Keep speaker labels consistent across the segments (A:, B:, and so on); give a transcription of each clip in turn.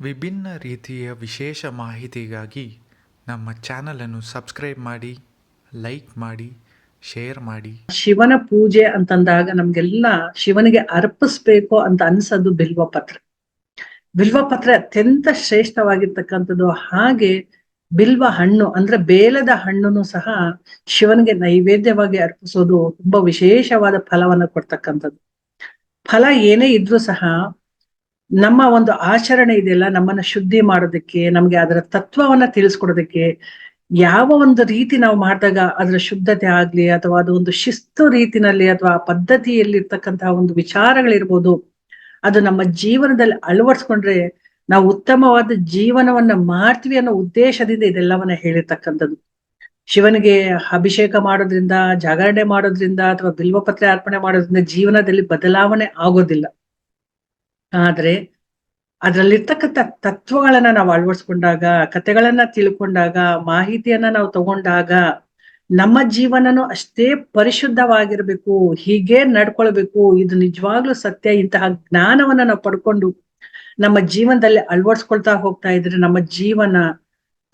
A: ವಿಭಿನ್ನ ರೀತಿಯ ವಿಶೇಷ ಮಾಹಿತಿಗಾಗಿ ನಮ್ಮ ಚಾನಲನ್ನು ಸಬ್ಸ್ಕ್ರೈಬ್ ಮಾಡಿ, ಲೈಕ್ ಮಾಡಿ, ಶೇರ್ ಮಾಡಿ.
B: ಶಿವನ ಪೂಜೆ ಅಂತಂದಾಗ ನಮ್ಗೆಲ್ಲ ಶಿವನಿಗೆ ಅರ್ಪಿಸ್ಬೇಕು ಅಂತ ಅನ್ಸೋದು ಬಿಲ್ವ ಪತ್ರೆ ಬಿಲ್ವ ಪತ್ರೆ ಅತ್ಯಂತ ಶ್ರೇಷ್ಠವಾಗಿರ್ತಕ್ಕಂಥದ್ದು. ಹಾಗೆ ಬಿಲ್ವ ಹಣ್ಣು ಅಂದ್ರೆ ಬೇಲದ ಹಣ್ಣುನು ಸಹ ಶಿವನಿಗೆ ನೈವೇದ್ಯವಾಗಿ ಅರ್ಪಿಸೋದು ತುಂಬಾ ವಿಶೇಷವಾದ ಫಲವನ್ನ ಕೊಡ್ತಕ್ಕಂಥದ್ದು. ಫಲ ಏನೇ ಇದ್ರೂ ಸಹ ನಮ್ಮ ಒಂದು ಆಚರಣೆ ಇದೆಯಲ್ಲ, ನಮ್ಮನ್ನ ಶುದ್ಧಿ ಮಾಡೋದಕ್ಕೆ, ನಮ್ಗೆ ಅದರ ತತ್ವವನ್ನ ತಿಳಿಸ್ಕೊಡೋದಕ್ಕೆ, ಯಾವ ಒಂದು ರೀತಿ ನಾವು ಮಾಡಿದಾಗ ಅದರ ಶುದ್ಧತೆ ಆಗ್ಲಿ, ಅಥವಾ ಅದು ಒಂದು ಶಿಸ್ತು ರೀತಿನಲ್ಲಿ ಅಥವಾ ಆ ಪದ್ಧತಿಯಲ್ಲಿ ಇರ್ತಕ್ಕಂತಹ ಒಂದು ವಿಚಾರಗಳಿರ್ಬೋದು, ಅದು ನಮ್ಮ ಜೀವನದಲ್ಲಿ ಅಳವಡಿಸ್ಕೊಂಡ್ರೆ ನಾವು ಉತ್ತಮವಾದ ಜೀವನವನ್ನ ಮಾಡ್ತೀವಿ ಅನ್ನೋ ಉದ್ದೇಶದಿಂದ ಇದೆಲ್ಲವನ್ನ ಹೇಳಿರ್ತಕ್ಕಂಥದ್ದು. ಶಿವನಿಗೆ ಅಭಿಷೇಕ ಮಾಡೋದ್ರಿಂದ, ಜಾಗರಣೆ ಮಾಡೋದ್ರಿಂದ, ಅಥವಾ ಬಿಲ್ವಪತ್ರೆ ಅರ್ಪಣೆ ಮಾಡೋದ್ರಿಂದ ಜೀವನದಲ್ಲಿ ಬದಲಾವಣೆ ಆಗೋದಿಲ್ಲ. ಆದ್ರೆ ಅದ್ರಲ್ಲಿರ್ತಕ್ಕಂಥ ತತ್ವಗಳನ್ನ ನಾವು ಅಳವಡಿಸ್ಕೊಂಡಾಗ, ಕಥೆಗಳನ್ನ ತಿಳ್ಕೊಂಡಾಗ, ಮಾಹಿತಿಯನ್ನ ನಾವು ತಗೊಂಡಾಗ ನಮ್ಮ ಜೀವನನು ಅಷ್ಟೇ ಪರಿಶುದ್ಧವಾಗಿರ್ಬೇಕು, ಹೀಗೆ ನಡ್ಕೊಳ್ಬೇಕು, ಇದು ನಿಜವಾಗ್ಲೂ ಸತ್ಯ, ಇಂತಹ ಜ್ಞಾನವನ್ನ ನಾವು ಪಡ್ಕೊಂಡು ನಮ್ಮ ಜೀವನದಲ್ಲಿ ಅಳವಡಿಸ್ಕೊಳ್ತಾ ಹೋಗ್ತಾ ಇದ್ರೆ ನಮ್ಮ ಜೀವನ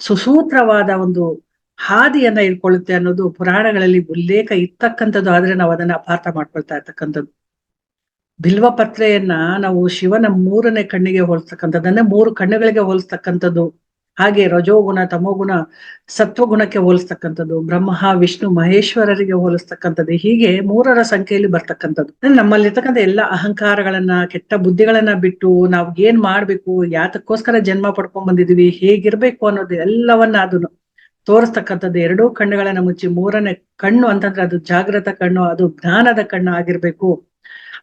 B: ಸುಸೂತ್ರವಾದ ಒಂದು ಹಾದಿಯನ್ನ ಇಟ್ಕೊಳ್ಳುತ್ತೆ ಅನ್ನೋದು ಪುರಾಣಗಳಲ್ಲಿ ಉಲ್ಲೇಖ ಇರ್ತಕ್ಕಂಥದ್ದು, ಆದ್ರೆ ನಾವು ಅದನ್ನ ಅಪಾರ್ಥ ಮಾಡ್ಕೊಳ್ತಾ ಇರ್ತಕ್ಕಂಥದ್ದು. ಬಿಲ್ವ ಪತ್ರೆಯನ್ನ ನಾವು ಶಿವನ ಮೂರನೇ ಕಣ್ಣಿಗೆ ಹೋಲಿಸ್ತಕ್ಕಂಥದ್ದನ್ನೇ ಮೂರು ಕಣ್ಣುಗಳಿಗೆ ಹೋಲಿಸ್ತಕ್ಕಂಥದ್ದು. ಹಾಗೆ ರಜೋಗುಣ, ತಮೋಗುಣ, ಸತ್ವಗುಣಕ್ಕೆ ಹೋಲಿಸ್ತಕ್ಕಂಥದ್ದು. ಬ್ರಹ್ಮ, ವಿಷ್ಣು, ಮಹೇಶ್ವರರಿಗೆ ಹೋಲಿಸ್ತಕ್ಕಂಥದ್ದು. ಹೀಗೆ ಮೂರರ ಸಂಖ್ಯೆಯಲ್ಲಿ ಬರ್ತಕ್ಕಂಥದ್ದು. ನಮ್ಮಲ್ಲಿರ್ತಕ್ಕಂಥ ಎಲ್ಲ ಅಹಂಕಾರಗಳನ್ನ, ಕೆಟ್ಟ ಬುದ್ಧಿಗಳನ್ನ ಬಿಟ್ಟು ನಾವ್ ಏನ್ ಮಾಡ್ಬೇಕು, ಯಾತಕ್ಕೋಸ್ಕರ ಜನ್ಮ ಪಡ್ಕೊಂಡ್ ಬಂದಿದೀವಿ ಹೇಗಿರ್ಬೇಕು ಅನ್ನೋದು ಎಲ್ಲವನ್ನ ಅದನ್ನು ತೋರಿಸ್ತಕ್ಕಂಥದ್ದು. ಎರಡೂ ಕಣ್ಣುಗಳನ್ನ ಮುಚ್ಚಿ ಮೂರನೇ ಕಣ್ಣು ಅಂತಂದ್ರೆ ಅದು ಜಾಗೃತ ಕಣ್ಣು, ಅದು ಜ್ಞಾನದ ಕಣ್ಣು ಆಗಿರ್ಬೇಕು.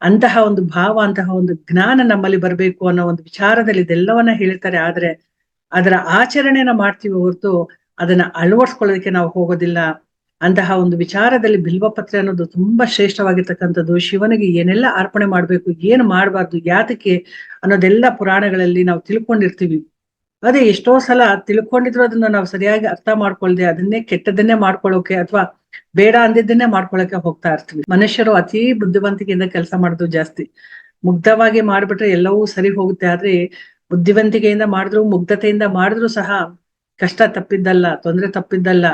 B: ಅಂತಹ ಒಂದು ಭಾವ, ಅಂತಹ ಒಂದು ಜ್ಞಾನ ನಮ್ಮಲ್ಲಿ ಬರಬೇಕು ಅನ್ನೋ ಒಂದು ವಿಚಾರದಲ್ಲಿ ಇದೆಲ್ಲವನ್ನ ಹೇಳ್ತಾರೆ. ಆದ್ರೆ ಅದರ ಆಚರಣೆನ ಮಾಡ್ತೀವಿ ಹೊರತು ಅದನ್ನ ಅಳವಡಿಸ್ಕೊಳ್ಳೋದಕ್ಕೆ ನಾವು ಹೋಗೋದಿಲ್ಲ. ಅಂತಹ ಒಂದು ವಿಚಾರದಲ್ಲಿ ಬಿಲ್ವಪತ್ರೆ ಅನ್ನೋದು ತುಂಬಾ ಶ್ರೇಷ್ಠವಾಗಿರ್ತಕ್ಕಂಥದ್ದು. ಶಿವನಿಗೆ ಏನೆಲ್ಲ ಅರ್ಪಣೆ ಮಾಡ್ಬೇಕು, ಏನು ಮಾಡಬಾರ್ದು, ಯಾತಕ್ಕೆ ಅನ್ನೋದೆಲ್ಲ ಪುರಾಣಗಳಲ್ಲಿ ನಾವು ತಿಳ್ಕೊಂಡಿರ್ತೀವಿ. ಅದೇ ಎಷ್ಟೋ ಸಲ ತಿಳ್ಕೊಂಡಿದ್ರು ಅದನ್ನ ನಾವು ಸರಿಯಾಗಿ ಅರ್ಥ ಮಾಡ್ಕೊಳ್ದೆ, ಅದನ್ನೇ ಕೆಟ್ಟದನ್ನೇ ಮಾಡ್ಕೊಳ್ಳೋಕೆ ಅಥವಾ ಬೇಡ ಅಂದಿದ್ದನ್ನೇ ಮಾಡ್ಕೊಳಕ್ಕೆ ಹೋಗ್ತಾ ಇರ್ತೀವಿ. ಮನುಷ್ಯರು ಅತಿ ಬುದ್ಧಿವಂತಿಕೆಯಿಂದ ಕೆಲಸ ಮಾಡೋದು ಜಾಸ್ತಿ. ಮುಗ್ಧವಾಗಿ ಮಾಡ್ಬಿಟ್ರೆ ಎಲ್ಲವೂ ಸರಿ ಹೋಗುತ್ತೆ. ಆದ್ರೆ ಬುದ್ಧಿವಂತಿಕೆಯಿಂದ ಮಾಡಿದ್ರು, ಮುಗ್ಧತೆಯಿಂದ ಮಾಡಿದ್ರು ಸಹ ಕಷ್ಟ ತಪ್ಪಿದ್ದಲ್ಲ, ತೊಂದರೆ ತಪ್ಪಿದ್ದಲ್ಲ.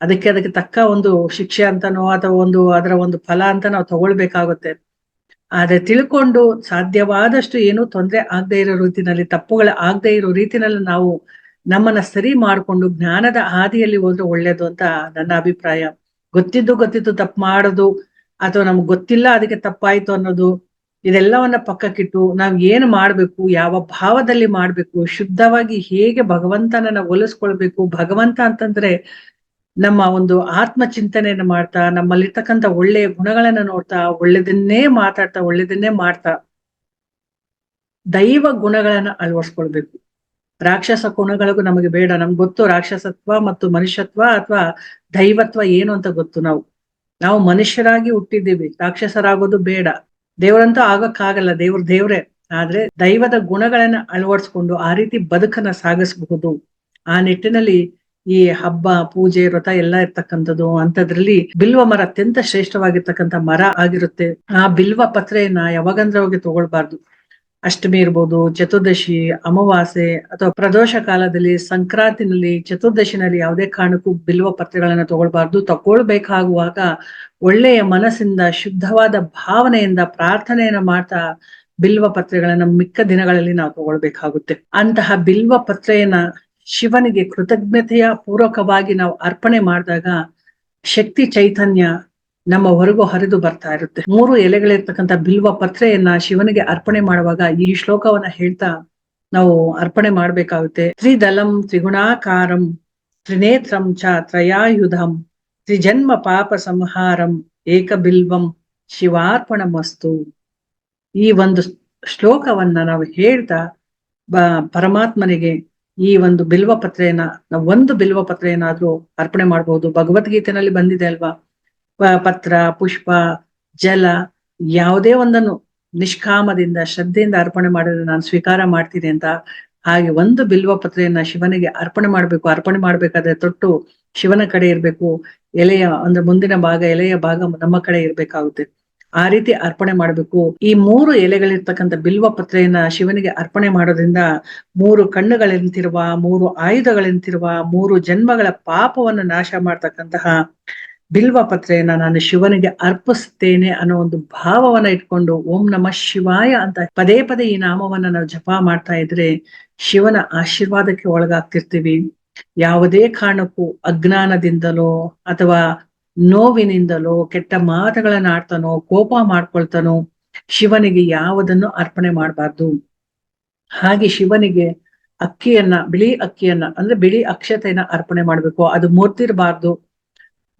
B: ಅದಕ್ಕೆ ಅದಕ್ಕೆ ತಕ್ಕ ಒಂದು ಶಿಕ್ಷೆ ಅಂತನೋ ಅಥವಾ ಒಂದು ಅದರ ಒಂದು ಫಲ ಅಂತ ನಾವು ತಗೊಳ್ಬೇಕಾಗುತ್ತೆ. ಆದ್ರೆ ತಿಳ್ಕೊಂಡು ಸಾಧ್ಯವಾದಷ್ಟು ಏನು ತೊಂದರೆ ಆಗದೆ ಇರೋ ರೀತಿನಲ್ಲಿ, ತಪ್ಪುಗಳ ಆಗದೆ ಇರೋ ರೀತಿನಲ್ಲಿ ನಾವು ನಮ್ಮನ್ನ ಸರಿ ಮಾಡ್ಕೊಂಡು ಜ್ಞಾನದ ಹಾದಿಯಲ್ಲಿ ಹೋದ್ರೆ ಒಳ್ಳೇದು ಅಂತ ನನ್ನ ಅಭಿಪ್ರಾಯ. ಗೊತ್ತಿದ್ದು ಗೊತ್ತಿದ್ದು ತಪ್ಪು ಮಾಡೋದು ಅಥವಾ ನಮ್ಗೆ ಗೊತ್ತಿಲ್ಲ ಅದಕ್ಕೆ ತಪ್ಪಾಯ್ತು ಅನ್ನೋದು ಇದೆಲ್ಲವನ್ನ ಪಕ್ಕಕ್ಕಿಟ್ಟು ನಾವ್ ಏನ್ ಮಾಡ್ಬೇಕು, ಯಾವ ಭಾವದಲ್ಲಿ ಮಾಡ್ಬೇಕು, ಶುದ್ಧವಾಗಿ ಹೇಗೆ ಭಗವಂತನನ್ನ ಒಲಿಸ್ಕೊಳ್ಬೇಕು, ಭಗವಂತ ಅಂತಂದ್ರೆ ನಮ್ಮ ಒಂದು ಆತ್ಮ ಚಿಂತನೆಯನ್ನು ಮಾಡ್ತಾ ನಮ್ಮಲ್ಲಿರ್ತಕ್ಕಂತ ಒಳ್ಳೆಯ ಗುಣಗಳನ್ನ ನೋಡ್ತಾ, ಒಳ್ಳೆದನ್ನೇ ಮಾತಾಡ್ತಾ, ಒಳ್ಳೆದನ್ನೇ ಮಾಡ್ತಾ ದೈವ ಗುಣಗಳನ್ನ ಅಳವಡಿಸ್ಕೊಳ್ಬೇಕು. ರಾಕ್ಷಸ ಗುಣಗಳಿಗೂ ನಮಗೆ ಬೇಡ. ನಮ್ಗೆ ಗೊತ್ತು ರಾಕ್ಷಸತ್ವ ಮತ್ತು ಮನುಷ್ಯತ್ವ ಅಥವಾ ದೈವತ್ವ ಏನು ಅಂತ ಗೊತ್ತು ನಾವು. ನಾವು ಮನುಷ್ಯರಾಗಿ ಹುಟ್ಟಿದ್ದೀವಿ. ರಾಕ್ಷಸರಾಗೋದು ಬೇಡ. ದೇವರಂತೂ ಆಗಕ್ಕಾಗಲ್ಲ. ದೇವ್ರ ದೇವ್ರೆ. ಆದ್ರೆ ದೈವದ ಗುಣಗಳನ್ನ ಅಳವಡಿಸ್ಕೊಂಡು ಆ ರೀತಿ ಬದುಕನ್ನ ಸಾಗಿಸಬಹುದು. ಆ ನಿಟ್ಟಿನಲ್ಲಿ ಈ ಹಬ್ಬ, ಪೂಜೆ, ವ್ರತ ಎಲ್ಲ ಇರ್ತಕ್ಕಂಥದ್ದು ಅಂತದ್ರಲ್ಲಿ ಬಿಲ್ವ ಮರ ಅತ್ಯಂತ ಶ್ರೇಷ್ಠವಾಗಿರ್ತಕ್ಕಂಥ ಮರ ಆಗಿರುತ್ತೆ. ಆ ಬಿಲ್ವ ಪತ್ರೆಯನ್ನ ಯಾವಾಗಂದ್ರೆ ಹೋಗಿ ತಗೊಳ್ಬಾರ್ದು. ಅಷ್ಟಮಿ ಇರ್ಬೋದು, ಚತುರ್ದಶಿ, ಅಮಾವಾಸ್ಯೆ ಅಥವಾ ಪ್ರದೋಷ ಕಾಲದಲ್ಲಿ ಸಂಕ್ರಾಂತಿನಲ್ಲಿ ಚತುರ್ದಶಿನಲ್ಲಿ ಯಾವುದೇ ಕಾರಣಕ್ಕೂ ಬಿಲ್ವ ಪತ್ರೆಗಳನ್ನ ತಗೊಳ್ಬಾರ್ದು. ತಗೊಳ್ಬೇಕಾಗುವಾಗ ಒಳ್ಳೆಯ ಮನಸ್ಸಿಂದ, ಶುದ್ಧವಾದ ಭಾವನೆಯಿಂದ ಪ್ರಾರ್ಥನೆಯನ್ನ ಮಾಡ್ತಾ ಬಿಲ್ವ ಪತ್ರೆಗಳನ್ನ ಮಿಕ್ಕ ದಿನಗಳಲ್ಲಿ ನಾವು ತಗೊಳ್ಬೇಕಾಗುತ್ತೆ. ಅಂತಹ ಬಿಲ್ವ ಪತ್ರೆಯನ್ನ ಶಿವನಿಗೆ ಕೃತಜ್ಞತೆಯ ಪೂರ್ವಕವಾಗಿ ನಾವು ಅರ್ಪಣೆ ಮಾಡಿದಾಗ ಶಕ್ತಿ ಚೈತನ್ಯ ನಮ್ಮ ಹೊರಗೂ ಹರಿದು ಬರ್ತಾ ಇರುತ್ತೆ. ಮೂರು ಎಲೆಗಳಿರ್ತಕ್ಕಂಥ ಬಿಲ್ವ ಪತ್ರೆಯನ್ನ ಶಿವನಿಗೆ ಅರ್ಪಣೆ ಮಾಡುವಾಗ ಈ ಶ್ಲೋಕವನ್ನ ಹೇಳ್ತಾ ನಾವು ಅರ್ಪಣೆ ಮಾಡ್ಬೇಕಾಗುತ್ತೆ. ತ್ರಿದಲಂ ತ್ರಿಗುಣಾಕಾರಂ ತ್ರಿನೇತ್ರಂ ಚ ತ್ರಯಾಯುಧಂ ತ್ರಿಜನ್ಮ ಪಾಪ ಸಂಹಾರಂ ಏಕ ಬಿಲ್ವಂ ಶಿವಾರ್ಪಣ ಮಸ್ತು ಈ ಒಂದು ಶ್ಲೋಕವನ್ನ ನಾವು ಹೇಳ್ತಾ ಬ ಪರಮಾತ್ಮನಿಗೆ ಈ ಒಂದು ಬಿಲ್ವ ಪತ್ರೆಯನ್ನ, ನಾವು ಒಂದು ಬಿಲ್ವ ಪತ್ರೆಯನ್ನಾದ್ರೂ ಅರ್ಪಣೆ ಮಾಡಬಹುದು ಭಗವದ್ಗೀತೆನಲ್ಲಿ ಬಂದಿದೆ ಅಲ್ವಾ? ಪತ್ರ, ಪುಷ್ಪ, ಜಲ, ಯಾವುದೇ ಒಂದನ್ನು ನಿಷ್ಕಾಮದಿಂದ, ಶ್ರದ್ಧೆಯಿಂದ ಅರ್ಪಣೆ ಮಾಡಿದ್ರೆ ನಾನು ಸ್ವೀಕಾರ ಮಾಡ್ತೀನಿ ಅಂತ ಹಾಗೆ ಒಂದು ಬಿಲ್ವ ಪತ್ರೆಯನ್ನ ಶಿವನಿಗೆ ಅರ್ಪಣೆ ಮಾಡ್ಬೇಕು, ಅರ್ಪಣೆ ಮಾಡ್ಬೇಕಾದ್ರೆ ತೊಟ್ಟು ಶಿವನ ಕಡೆ ಇರ್ಬೇಕು, ಎಲೆಯ ಅಂದ್ರೆ ಮುಂದಿನ ಭಾಗ, ಎಲೆಯ ಭಾಗ ನಮ್ಮ ಕಡೆ ಇರ್ಬೇಕಾಗುತ್ತೆ. ಆ ರೀತಿ ಅರ್ಪಣೆ ಮಾಡಬೇಕು. ಈ ಮೂರು ಎಲೆಗಳಿರ್ತಕ್ಕಂಥ ಬಿಲ್ವ ಪತ್ರೆಯನ್ನ ಶಿವನಿಗೆ ಅರ್ಪಣೆ ಮಾಡೋದ್ರಿಂದ ಮೂರು ಕಣ್ಣುಗಳಂತಿರುವ, ಮೂರು ಆಯುಧಗಳಂತಿರುವ, ಮೂರು ಜನ್ಮಗಳ ಪಾಪವನ್ನು ನಾಶ ಮಾಡ್ತಕ್ಕಂತಹ ಬಿಲ್ವ ಪತ್ರೆಯನ್ನ ನಾನು ಶಿವನಿಗೆ ಅರ್ಪಿಸುತ್ತೇನೆ ಅನ್ನೋ ಒಂದು ಭಾವವನ್ನ ಇಟ್ಕೊಂಡು ಓಂ ನಮ ಶಿವಾಯ ಅಂತ ಪದೇ ಪದೇ ಈ ನಾಮವನ್ನ ನಾವು ಜಪ ಮಾಡ್ತಾ ಇದ್ರೆ ಶಿವನ ಆಶೀರ್ವಾದಕ್ಕೆ ಒಳಗಾಗ್ತಿರ್ತೀವಿ. ಯಾವುದೇ ಕಾರಣಕ್ಕೂ ಅಜ್ಞಾನದಿಂದಲೋ ಅಥವಾ ನೋವಿನಿಂದಲೋ ಕೆಟ್ಟ ಮಾತುಗಳನ್ನ ಆಡ್ತಾನೋ, ಕೋಪ ಮಾಡ್ಕೊಳ್ತಾನೋ ಶಿವನಿಗೆ ಯಾವುದನ್ನು ಅರ್ಪಣೆ ಮಾಡಬಾರ್ದು. ಹಾಗೆ ಶಿವನಿಗೆ ಅಕ್ಕಿಯನ್ನ, ಬಿಳಿ ಅಕ್ಕಿಯನ್ನ, ಅಂದ್ರೆ ಬಿಳಿ ಅಕ್ಷತೆಯನ್ನ ಅರ್ಪಣೆ ಮಾಡ್ಬೇಕು. ಅದು ಮುರ್ದಿರ್ಬಾರ್ದು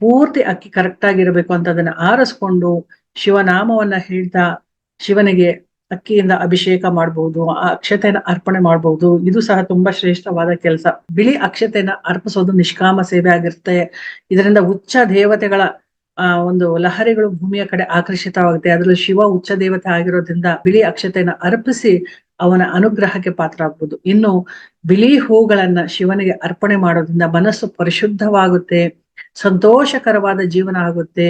B: ಪೂರ್ತಿ ಅಕ್ಕಿ ಕರೆಕ್ಟ್ ಆಗಿರಬೇಕು ಅಂತ ಅದನ್ನ ಆರಿಸ್ಕೊಂಡು ಶಿವನಾಮವನ್ನ ಹೇಳ್ತಾ ಶಿವನಿಗೆ ಅಕ್ಕಿಯಿಂದ ಅಭಿಷೇಕ ಮಾಡಬಹುದು ಆ ಅಕ್ಷತೆಯನ್ನ ಅರ್ಪಣೆ ಮಾಡಬಹುದು ಇದು ಸಹ ತುಂಬಾ ಶ್ರೇಷ್ಠವಾದ ಕೆಲಸ. ಬಿಳಿ ಅಕ್ಷತೆಯನ್ನ ಅರ್ಪಿಸೋದು ನಿಷ್ಕಾಮ ಸೇವೆ ಆಗಿರುತ್ತೆ. ಇದರಿಂದ ಉಚ್ಚ ದೇವತೆಗಳ, ಆ, ಒಂದು ಲಹರಿಗಳು ಭೂಮಿಯ ಕಡೆ ಆಕರ್ಷಿತವಾಗುತ್ತೆ. ಅದರಲ್ಲಿ ಶಿವ ಉಚ್ಚ ದೇವತೆ ಆಗಿರೋದ್ರಿಂದ ಬಿಳಿ ಅಕ್ಷತೆಯನ್ನ ಅರ್ಪಿಸಿ ಅವನ ಅನುಗ್ರಹಕ್ಕೆ ಪಾತ್ರ ಆಗ್ಬೋದು ಇನ್ನು ಬಿಳಿ ಹೂಗಳನ್ನ ಶಿವನಿಗೆ ಅರ್ಪಣೆ ಮಾಡೋದ್ರಿಂದ ಮನಸ್ಸು ಪರಿಶುದ್ಧವಾಗುತ್ತೆ. ಸಂತೋಷಕರವಾದ ಜೀವನ ಆಗುತ್ತೆ.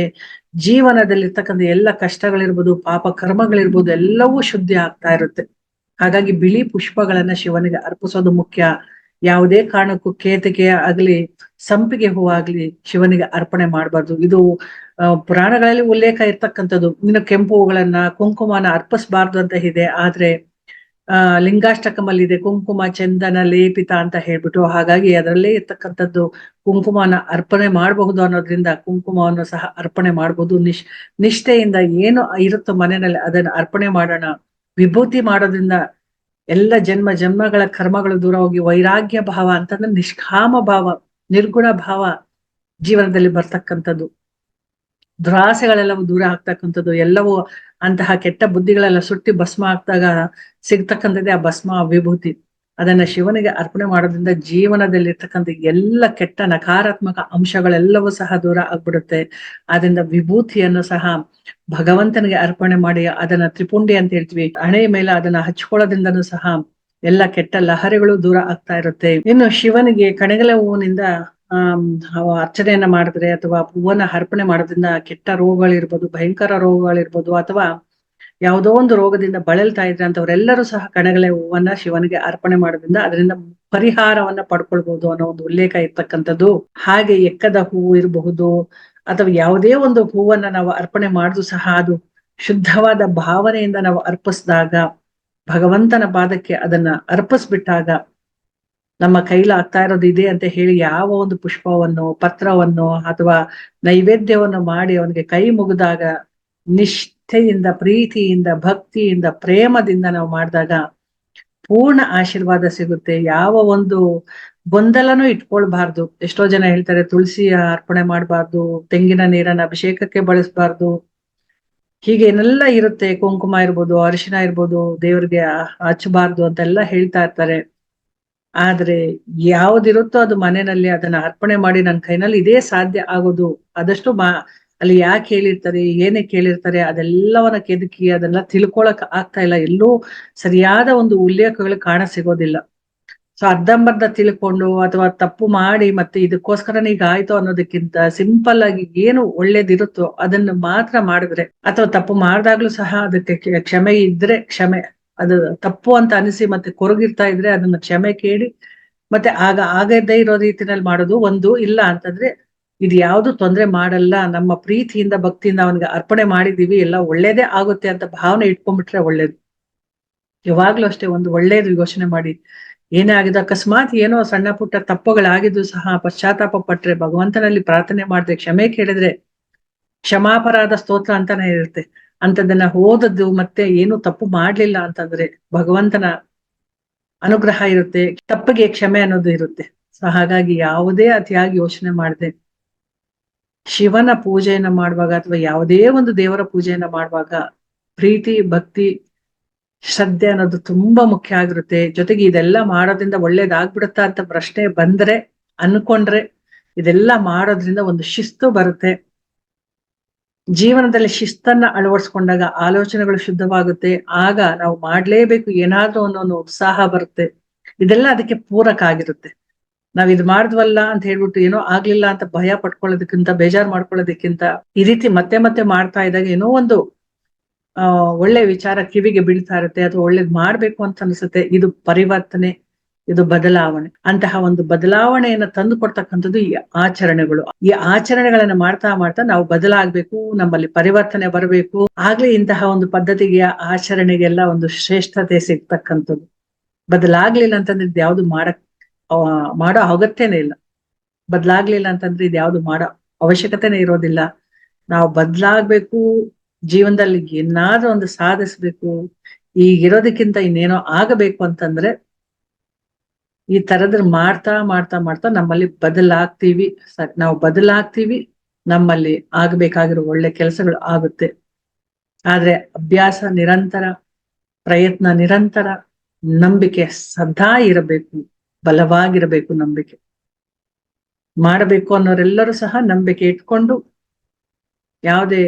B: ಜೀವನದಲ್ಲಿರ್ತಕ್ಕಂಥ ಎಲ್ಲ ಕಷ್ಟಗಳಿರ್ಬೋದು, ಪಾಪ ಕರ್ಮಗಳಿರ್ಬೋದು, ಎಲ್ಲವೂ ಶುದ್ಧಿ ಆಗ್ತಾ ಇರುತ್ತೆ. ಹಾಗಾಗಿ ಬಿಳಿ ಪುಷ್ಪಗಳನ್ನ ಶಿವನಿಗೆ ಅರ್ಪಿಸೋದು ಮುಖ್ಯ. ಯಾವುದೇ ಕಾರಣಕ್ಕೂ ಕೇತಕೆ ಆಗ್ಲಿ, ಸಂಪಿಗೆ ಹೂ ಆಗ್ಲಿ ಶಿವನಿಗೆ ಅರ್ಪಣೆ ಮಾಡಬಾರ್ದು. ಇದು ಪುರಾಣಗಳಲ್ಲಿ ಉಲ್ಲೇಖ ಇರ್ತಕ್ಕಂಥದ್ದು. ಇನ್ನು ಕೆಂಪು ಹೂಗಳನ್ನ, ಕುಂಕುಮನ ಅರ್ಪಿಸಬಾರ್ದು ಅಂತ ಇದೆ. ಆದ್ರೆ ಆ, ಲಿಂಗಾಷ್ಟಕಮಲ್ಲಿದೆ, ಕುಂಕುಮ, ಚಂದನ, ಲೇಪಿತ ಅಂತ ಹೇಳ್ಬಿಟ್ಟು, ಹಾಗಾಗಿ ಅದರಲ್ಲೇ ಇರ್ತಕ್ಕಂಥದ್ದು ಕುಂಕುಮನ ಅರ್ಪಣೆ ಮಾಡಬಹುದು ಅನ್ನೋದ್ರಿಂದ ಕುಂಕುಮವನ್ನು ಸಹ ಅರ್ಪಣೆ ಮಾಡಬಹುದು ನಿಶ್, ನಿಷ್ಠೆಯಿಂದ ಏನು ಇರುತ್ತೋ ಮನೆಯಲ್ಲಿ ಅದನ್ನ ಅರ್ಪಣೆ ಮಾಡೋಣ. ವಿಭೂತಿ ಮಾಡೋದ್ರಿಂದ ಎಲ್ಲ ಜನ್ಮ, ಜನ್ಮಗಳ ಕರ್ಮಗಳು ದೂರ ಹೋಗಿ ವೈರಾಗ್ಯ ಭಾವ ಅಂತಂದ್ರೆ ನಿಷ್ಕಾಮ ಭಾವ, ನಿರ್ಗುಣ ಭಾವ ಜೀವನದಲ್ಲಿ ಬರ್ತಕ್ಕಂಥದ್ದು. ದುರಾಸೆಗಳೆಲ್ಲವೂ ದೂರ ಆಗ್ತಕ್ಕಂಥದ್ದು. ಎಲ್ಲವೂ ಅಂತಹ ಕೆಟ್ಟ ಬುದ್ಧಿಗಳೆಲ್ಲ ಸುಟ್ಟಿ ಭಸ್ಮ ಆಗ್ದಾಗ ಸಿಗ್ತಕ್ಕಂಥದ್ದೇ ಆ ಭಸ್ಮ ವಿಭೂತಿ. ಅದನ್ನ ಶಿವನಿಗೆ ಅರ್ಪಣೆ ಮಾಡೋದ್ರಿಂದ ಜೀವನದಲ್ಲಿ ಇರ್ತಕ್ಕಂಥ ಎಲ್ಲ ಕೆಟ್ಟ ನಕಾರಾತ್ಮಕ ಅಂಶಗಳೆಲ್ಲವೂ ಸಹ ದೂರ ಆಗ್ಬಿಡುತ್ತೆ. ಆದ್ರಿಂದ ವಿಭೂತಿಯನ್ನು ಸಹ ಭಗವಂತನಿಗೆ ಅರ್ಪಣೆ ಮಾಡಿ ಅದನ್ನ ತ್ರಿಪುಂಡಿ ಅಂತ ಹೇಳ್ತೀವಿ. ಹಣೆಯ ಮೇಲೆ ಅದನ್ನ ಹಚ್ಕೊಳ್ಳೋದ್ರಿಂದನೂ ಸಹ ಎಲ್ಲ ಕೆಟ್ಟ ಲಹರಿಗಳು ದೂರ ಆಗ್ತಾ ಇರುತ್ತೆ. ಇನ್ನು ಶಿವನಿಗೆ ಕಣಗಲೆ ಹೂವಿನಿಂದ ಅರ್ಚನೆಯನ್ನ ಮಾಡಿದ್ರೆ ಅಥವಾ ಹೂವನ್ನ ಅರ್ಪಣೆ ಮಾಡೋದ್ರಿಂದ ಕೆಟ್ಟ ರೋಗಗಳಿರ್ಬೋದು, ಭಯಂಕರ ರೋಗಗಳಿರ್ಬೋದು ಅಥವಾ ಯಾವುದೋ ಒಂದು ರೋಗದಿಂದ ಬಳಲ್ತಾ ಇದ್ರೆ ಅಂತವರೆಲ್ಲರೂ ಸಹ ಕಣಗಲೆ ಹೂವನ್ನ ಶಿವನಿಗೆ ಅರ್ಪಣೆ ಮಾಡೋದ್ರಿಂದ ಅದರಿಂದ ಪರಿಹಾರವನ್ನ ಪಡ್ಕೊಳ್ಬಹುದು ಅನ್ನೋ ಒಂದು ಉಲ್ಲೇಖ ಇರ್ತಕ್ಕಂಥದ್ದು. ಹಾಗೆ ಎಕ್ಕದ ಹೂವು ಇರಬಹುದು ಅಥವಾ ಯಾವುದೇ ಒಂದು ಹೂವನ್ನ ನಾವು ಅರ್ಪಣೆ ಮಾಡುದು ಸಹ ಅದು ಶುದ್ಧವಾದ ಭಾವನೆಯಿಂದ ನಾವು ಅರ್ಪಿಸಿದಾಗ, ಭಗವಂತನ ಪಾದಕ್ಕೆ ಅದನ್ನ ಅರ್ಪಿಸ್ಬಿಟ್ಟಾಗ ನಮ್ಮ ಕೈಲಿ ಆಗ್ತಾ ಇರೋದು ಇದೆ ಅಂತ ಹೇಳಿ ಯಾವ ಒಂದು ಪುಷ್ಪವನ್ನು, ಪತ್ರವನ್ನು ಅಥವಾ ನೈವೇದ್ಯವನ್ನು ಮಾಡಿ ಅವನಿಗೆ ಕೈ ಮುಗಿದಾಗ ನಿಷ್ಠೆಯಿಂದ, ಪ್ರೀತಿಯಿಂದ, ಭಕ್ತಿಯಿಂದ, ಪ್ರೇಮದಿಂದ ನಾವು ಮಾಡಿದಾಗ ಪೂರ್ಣ ಆಶೀರ್ವಾದ ಸಿಗುತ್ತೆ. ಯಾವ ಒಂದು ಗೊಂದಲನು ಇಟ್ಕೊಳ್ಬಾರ್ದು. ಎಷ್ಟೋ ಜನ ಹೇಳ್ತಾರೆ ತುಳಸಿ ಅರ್ಪಣೆ ಮಾಡಬಾರ್ದು, ತೆಂಗಿನ ನೀರನ್ನ ಅಭಿಷೇಕಕ್ಕೆ ಬಳಸಬಾರ್ದು. ಹೀಗೆ ಏನೆಲ್ಲ ಇರುತ್ತೆ? ಕುಂಕುಮ ಇರ್ಬೋದು, ಅರಿಶಿನ ಇರ್ಬೋದು, ದೇವ್ರಿಗೆ ಹಚ್ಚಬಾರ್ದು ಅಂತೆಲ್ಲ ಹೇಳ್ತಾ ಇರ್ತಾರೆ. ಆದ್ರೆ ಯಾವ್ದಿರುತ್ತೋ ಅದು ಮನೆಯಲ್ಲಿ ಅದನ್ನ ಅರ್ಪಣೆ ಮಾಡಿ ನನ್ನ ಕೈನಲ್ಲಿ ಇದೇ ಸಾಧ್ಯ ಆಗೋದು ಆದಷ್ಟು ಮಾ, ಅಲ್ಲಿ ಯಾಕೆ ಹೇಳಿರ್ತಾರೆ, ಏನೇ ಕೇಳಿರ್ತಾರೆ, ಅದೆಲ್ಲವನ್ನ ಕೆದಕಿ ಅದೆಲ್ಲ ತಿಳ್ಕೊಳಕ್ ಆಗ್ತಾ ಇಲ್ಲ. ಎಲ್ಲೂ ಸರಿಯಾದ ಒಂದು ಉಲ್ಲೇಖಗಳು ಕಾಣ ಸಿಗೋದಿಲ್ಲ. ಸೊ ಅರ್ಧಂಬರ್ಧ ತಿಳ್ಕೊಂಡು ಅಥವಾ ತಪ್ಪು ಮಾಡಿ ಮತ್ತೆ ಇದಕ್ಕೋಸ್ಕರ ಈಗ ಆಯ್ತು ಅನ್ನೋದಕ್ಕಿಂತ ಸಿಂಪಲ್ ಆಗಿ ಏನು ಒಳ್ಳೇದಿರುತ್ತೋ ಅದನ್ನು ಮಾತ್ರ ಮಾಡಿದ್ರೆ ಅಥವಾ ತಪ್ಪು ಮಾಡ್ದಾಗ್ಲೂ ಸಹ ಅದಕ್ಕೆ ಕ್ಷಮೆ ಇದ್ರೆ ಕ್ಷಮೆ. ಅದು ತಪ್ಪು ಅಂತ ಅನಿಸಿ ಮತ್ತೆ ಕೊರಗಿರ್ತಾ ಇದ್ರೆ ಅದನ್ನ ಕ್ಷಮೆ ಕೇಳಿ ಮತ್ತೆ ಆಗ, ಆಗದೇ ಇರೋ ರೀತಿನಲ್ಲಿ ಮಾಡೋದು ಒಂದು. ಇಲ್ಲ ಅಂತಂದ್ರೆ ಇದು ಯಾವುದು ತೊಂದ್ರೆ ಮಾಡಲ್ಲ. ನಮ್ಮ ಪ್ರೀತಿಯಿಂದ, ಭಕ್ತಿಯಿಂದ ಅವನಿಗೆ ಅರ್ಪಣೆ ಮಾಡಿದೀವಿ ಎಲ್ಲ ಒಳ್ಳೇದೇ ಆಗುತ್ತೆ ಅಂತ ಭಾವನೆ ಇಟ್ಕೊಂಡ್ಬಿಟ್ರೆ ಒಳ್ಳೇದು. ಯಾವಾಗ್ಲೂ ಅಷ್ಟೇ ಒಂದು ಒಳ್ಳೇದು ಯೋಚನೆ ಮಾಡಿ. ಏನೇ ಆಗಿದೆ ಅಕಸ್ಮಾತ್ ಏನೋ ಸಣ್ಣ ಪುಟ್ಟ ತಪ್ಪುಗಳಾಗಿದ್ದು ಸಹ ಪಶ್ಚಾತ್ತಾಪ ಪಟ್ರೆ ಭಗವಂತನಲ್ಲಿ ಪ್ರಾರ್ಥನೆ ಮಾಡಿದ್ರೆ, ಕ್ಷಮೆ ಕೇಳಿದ್ರೆ ಕ್ಷಮಾಪರಾಧ ಸ್ತೋತ್ರ ಅಂತಾನೆ ಇರುತ್ತೆ. ಅಂತದನ್ನ ಓದದ್ದು ಮತ್ತೆ ಏನು ತಪ್ಪು ಮಾಡ್ಲಿಲ್ಲ ಅಂತಂದ್ರೆ ಭಗವಂತನ ಅನುಗ್ರಹ ಇರುತ್ತೆ, ತಪ್ಪಿಗೆ ಕ್ಷಮೆ ಅನ್ನೋದು ಇರುತ್ತೆ. ಸೊ ಹಾಗಾಗಿ ಯಾವುದೇ ಅತಿಯಾಗಿ ಯೋಚನೆ ಮಾಡದೆ ಶಿವನ ಪೂಜೆಯನ್ನ ಮಾಡುವಾಗ ಅಥವಾ ಯಾವುದೇ ಒಂದು ದೇವರ ಪೂಜೆಯನ್ನ ಮಾಡುವಾಗ ಪ್ರೀತಿ, ಭಕ್ತಿ, ಶ್ರದ್ಧೆ ಅನ್ನೋದು ತುಂಬಾ ಮುಖ್ಯ ಆಗಿರುತ್ತೆ. ಜೊತೆಗೆ ಇದೆಲ್ಲ ಮಾಡೋದ್ರಿಂದ ಒಳ್ಳೇದಾಗ್ಬಿಡುತ್ತಾ ಅಂತ ಪ್ರಶ್ನೆ ಬಂದ್ರೆ, ಅನ್ಕೊಂಡ್ರೆ ಇದೆಲ್ಲ ಮಾಡೋದ್ರಿಂದ ಒಂದು ಶಿಸ್ತು ಬರುತ್ತೆ. ಜೀವನದಲ್ಲಿ ಶಿಸ್ತನ್ನ ಅಳವಡಿಸ್ಕೊಂಡಾಗ ಆಲೋಚನೆಗಳು ಶುದ್ಧವಾಗುತ್ತೆ. ಆಗ ನಾವು ಮಾಡ್ಲೇಬೇಕು, ಏನಾದ್ರೂ ಅನ್ನೋ ಒಂದು ಉತ್ಸಾಹ ಬರುತ್ತೆ. ಇದೆಲ್ಲ ಅದಕ್ಕೆ ಪೂರಕ ಆಗಿರುತ್ತೆ. ನಾವ್ ಇದು ಮಾಡಿದ್ವಲ್ಲ ಅಂತ ಹೇಳ್ಬಿಟ್ಟು ಏನೋ ಆಗ್ಲಿಲ್ಲ ಅಂತ ಭಯ ಪಟ್ಕೊಳ್ಳೋದಕ್ಕಿಂತ, ಬೇಜಾರ್ ಮಾಡ್ಕೊಳ್ಳೋದಕ್ಕಿಂತ, ಈ ರೀತಿ ಮತ್ತೆ ಮತ್ತೆ ಮಾಡ್ತಾ ಇದ್ದಾಗ ಏನೋ ಒಂದು ಒಳ್ಳೆ ವಿಚಾರ ಕಿವಿಗೆ ಬೀಳ್ತಾ ಇರುತ್ತೆ. ಅಥವಾ ಒಳ್ಳೇದ್ ಮಾಡ್ಬೇಕು ಅಂತ ಅನ್ಸುತ್ತೆ. ಇದು ಪರಿವರ್ತನೆ. ಇದು ಬದಲಾವಣೆ. ಅಂತಹ ಒಂದು ಬದಲಾವಣೆಯನ್ನ ತಂದು ಕೊಡ್ತಕ್ಕಂಥದ್ದು ಈ ಆಚರಣೆಗಳು. ಈ ಆಚರಣೆಗಳನ್ನ ಮಾಡ್ತಾ ಮಾಡ್ತಾ ನಾವು ಬದಲಾಗ್ಬೇಕು, ನಮ್ಮಲ್ಲಿ ಪರಿವರ್ತನೆ ಬರಬೇಕು. ಆಗ್ಲೇ ಇಂತಹ ಒಂದು ಪದ್ಧತಿಗೆ ಆಚರಣೆಗೆಲ್ಲ ಒಂದು ಶ್ರೇಷ್ಠತೆ ಸಿಗ್ತಕ್ಕಂಥದ್ದು. ಬದಲಾಗ್ಲಿಲ್ಲ ಅಂತಂದ್ರೆ ಇದು ಯಾವ್ದು ಮಾಡಕ್ ಮಾಡೋ ಅಗತ್ಯನೇ ಇಲ್ಲ. ಬದಲಾಗ್ಲಿಲ್ಲ ಅಂತಂದ್ರೆ ಇದು ಯಾವ್ದು ಮಾಡೋ ಅವಶ್ಯಕತೆನೇ ಇರೋದಿಲ್ಲ. ನಾವು ಬದಲಾಗ್ಬೇಕು, ಜೀವನದಲ್ಲಿ ಏನಾದ್ರೂ ಒಂದು ಸಾಧಿಸ್ಬೇಕು, ಈಗಿರೋದಕ್ಕಿಂತ ಇನ್ನೇನೋ ಆಗಬೇಕು ಅಂತಂದ್ರೆ ಈ ತರದ್ರ ಮಾಡ್ತಾ ಮಾಡ್ತಾ ಮಾಡ್ತಾ ನಮ್ಮಲ್ಲಿ ಬದಲಾಗ್ತೀವಿ. ನಾವು ಬದಲಾಗ್ತೀವಿ, ನಮ್ಮಲ್ಲಿ ಆಗ್ಬೇಕಾಗಿರೋ ಒಳ್ಳೆ ಕೆಲಸಗಳು ಆಗುತ್ತೆ. ಆದ್ರೆ ಅಭ್ಯಾಸ ನಿರಂತರ, ಪ್ರಯತ್ನ ನಿರಂತರ, ನಂಬಿಕೆ ಸದಾ ಇರಬೇಕು, ಬಲವಾಗಿರಬೇಕು ನಂಬಿಕೆ. ಮಾಡಬೇಕು ಅನ್ನೋರೆಲ್ಲರೂ ಸಹ ನಂಬಿಕೆ ಇಟ್ಕೊಂಡು, ಯಾವುದೇ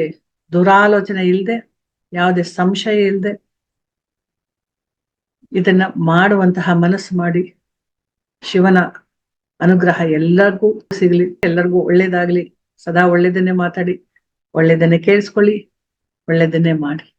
B: ದುರಾಲೋಚನೆ ಇಲ್ಲದೆ ಯಾವುದೇ ಸಂಶಯ ಇಲ್ಲದೆ ಇದನ್ನ ಮಾಡುವಂತಹ ಮನಸ್ಸು ಮಾಡಿ ಶಿವನ ಅನುಗ್ರಹ ಎಲ್ಲರಿಗೂ ಸಿಗ್ಲಿ ಎಲ್ಲರಿಗೂ ಒಳ್ಳೇದಾಗ್ಲಿ. ಸದಾ ಒಳ್ಳೇದನ್ನೇ ಮಾತಾಡಿ ಒಳ್ಳೇದನ್ನೇ ಕೇಳಿಸ್ಕೊಳ್ಳಿ ಒಳ್ಳೇದನ್ನೇ ಮಾಡಿ.